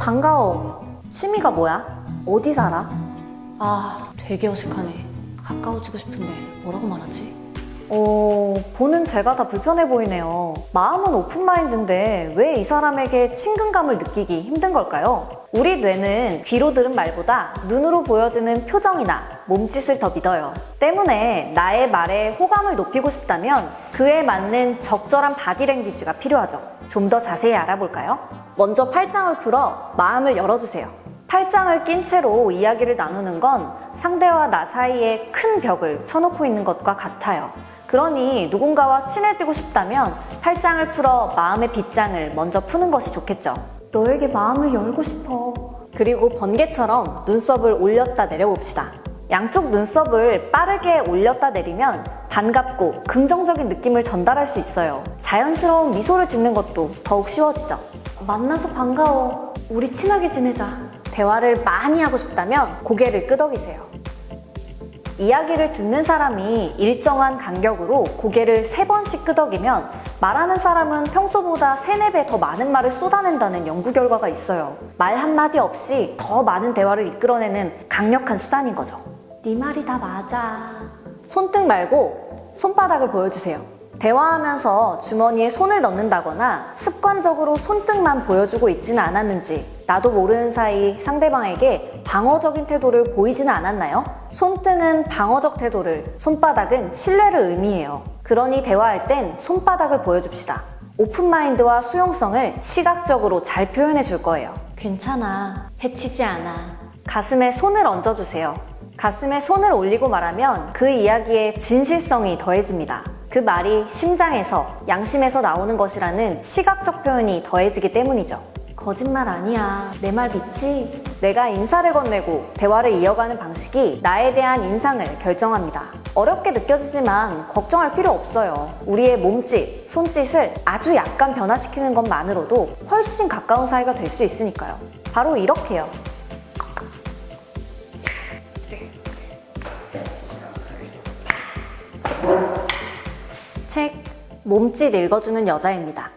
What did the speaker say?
반가워. 취미가 뭐야? 어디 살아? 아, 되게 어색하네. 가까워지고 싶은데 뭐라고 말하지? 어, 보는 제가 다 불편해 보이네요. 마음은 오픈마인드인데 왜 이 사람에게 친근감을 느끼기 힘든 걸까요? 우리 뇌는 귀로 들은 말보다 눈으로 보여지는 표정이나 몸짓을 더 믿어요. 때문에 나의 말에 호감을 높이고 싶다면 그에 맞는 적절한 바디랭귀지가 필요하죠. 좀 더 자세히 알아볼까요? 먼저 팔짱을 풀어 마음을 열어주세요. 팔짱을 낀 채로 이야기를 나누는 건 상대와 나 사이에 큰 벽을 쳐놓고 있는 것과 같아요. 그러니 누군가와 친해지고 싶다면 팔짱을 풀어 마음의 빗장을 먼저 푸는 것이 좋겠죠. 너에게 마음을 열고 싶어. 그리고 번개처럼 눈썹을 올렸다 내려봅시다. 양쪽 눈썹을 빠르게 올렸다 내리면 반갑고 긍정적인 느낌을 전달할 수 있어요. 자연스러운 미소를 짓는 것도 더욱 쉬워지죠. 만나서 반가워. 우리 친하게 지내자. 대화를 많이 하고 싶다면 고개를 끄덕이세요. 이야기를 듣는 사람이 일정한 간격으로 고개를 세 번씩 끄덕이면 말하는 사람은 평소보다 세네 배 더 많은 말을 쏟아낸다는 연구 결과가 있어요. 말 한마디 없이 더 많은 대화를 이끌어내는 강력한 수단인 거죠. 네 말이 다 맞아. 손등 말고 손바닥을 보여주세요. 대화하면서 주머니에 손을 넣는다거나 습관적으로 손등만 보여주고 있지는 않았는지 나도 모르는 사이 상대방에게 방어적인 태도를 보이지는 않았나요? 손등은 방어적 태도를, 손바닥은 신뢰를 의미해요. 그러니 대화할 땐 손바닥을 보여줍시다. 오픈마인드와 수용성을 시각적으로 잘 표현해 줄 거예요. 괜찮아. 해치지 않아. 가슴에 손을 얹어주세요. 가슴에 손을 올리고 말하면 그 이야기에 진실성이 더해집니다. 그 말이 심장에서, 양심에서 나오는 것이라는 시각적 표현이 더해지기 때문이죠. 거짓말 아니야. 내 말 믿지? 내가 인사를 건네고 대화를 이어가는 방식이 나에 대한 인상을 결정합니다. 어렵게 느껴지지만 걱정할 필요 없어요. 우리의 몸짓, 손짓을 아주 약간 변화시키는 것만으로도 훨씬 가까운 사이가 될 수 있으니까요. 바로 이렇게요. 책 몸짓 읽어주는 여자입니다.